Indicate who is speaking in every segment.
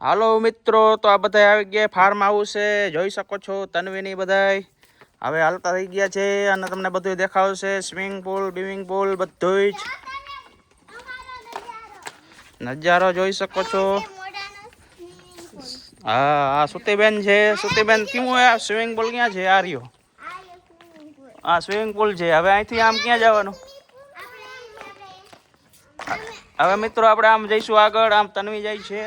Speaker 1: હાલો મિત્રો, તો આ બધા આવી ગયા ફાર્મ હાઉસ જોઈ શકો છો તન્વીની બધાય. હવે હાલતા થઈ ગયા છે અને તમને બધું દેખાવશે. સ્વિમિંગ પુલ બિવિંગ પુલ બધું જ. નજારો જોઈ શકો છો. હા, આ સુતીબેન છે. સુતીબેન કેવું હે આ સ્વિમિંગ પુલ ક્યાં છે? આ રહ્યો. આ સ્વિમિંગ પુલ છે. હવે અહીંથી આમ ક્યાં જવાનું? હવે મિત્રો, આપણે આમ જઈશું આગળ. આમ તન્વી જાય છે.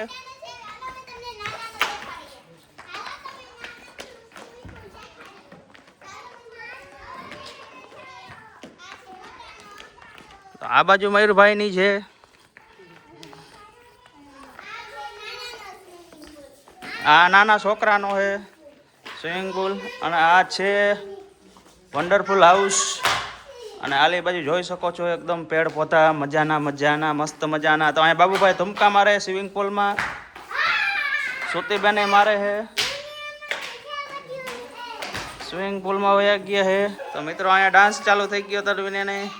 Speaker 1: તો આ બાજુ મયુરભાઈ ની છે. આ નાના છોકરાનો છે સ્વિમિંગ પુલ અને આ છે વન્ડરફુલ હાઉસ. અને આલી બાજુ જોઈ શકો છો, એકદમ પેડ પોતા, મજાના મજાના, મસ્ત મજાના. તો અહીંયા બાબુભાઈ ધમકા મારે સ્વિમિંગ પુલમાં સુતીબેને મારે છે. સ્વિમિંગ પુલમાં વયા ગયા છે. તો મિત્રો, અહીંયા ડાન્સ ચાલુ થઈ ગયો તરવીને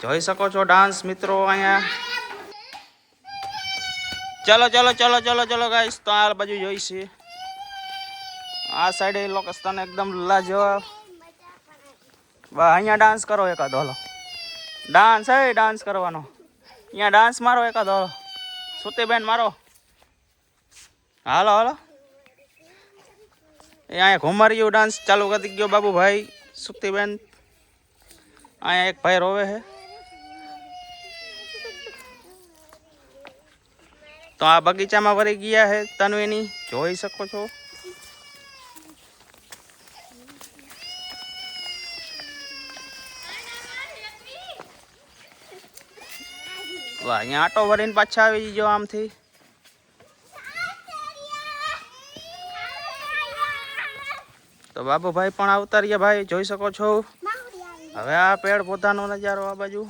Speaker 1: જોઈ શકો છો ડાન્સ મિત્રો અહીંયા. ચલો ચલો ચલો ચલો ચલો ગાઈશ તો આ બાજુ જોઈશે આ સાઈડે લોકેશન એકદમ લાજવાબ. અહીંયા ડાન્સ કરો એકાદ, હલો. ડાન્સ હે ડાન્સ કરવાનો. અહીંયા ડાન્સ મારો એકાદ, હલો. સુતીબેન મારો. હાલો હાલો. એ અહીંયા ઘુમારીયું ડાન્સ ચાલુ કરી ગયો બાબુભાઈ, સુતીબેન. અહીંયા એક ભાઈ રોવે છે. તો આ બગીચામાં વળી ગયા છે તનવીની જોઈ શકો છો. વાહ અહીંયા આટો ભરીને પાછા આવી જજો આમથી. તો બાબુભાઈ પણ આવતા રહ્યા ભાઈ જોઈ શકો છો. હવે આ પેડ પોતાનો નજારો આ બાજુ.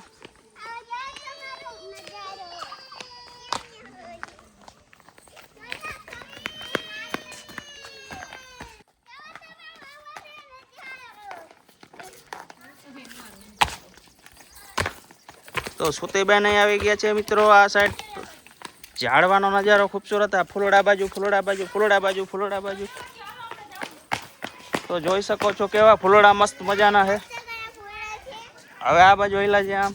Speaker 1: તો સુતેબેન આવી ગયા છે મિત્રો આ સાઈડ ઝાડવાનો નજારો ખૂબસૂરત આ ફૂલડા બાજુ ફૂલડા બાજુ ફૂલડા બાજુ ફૂલડા બાજુ. તો જોઈ શકો છો કેવા ફૂલડા મસ્ત મજાના છે. હવે આ બાજુ હિલા છે આમ.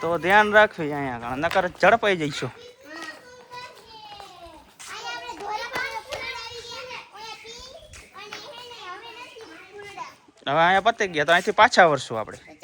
Speaker 1: તો ધ્યાન રાખવી અહીંયા નકર ઝડપાઈ જઈશું. હવે અહીંયા પતી ગયા તો અહીંથી પાછા વરશું આપણે.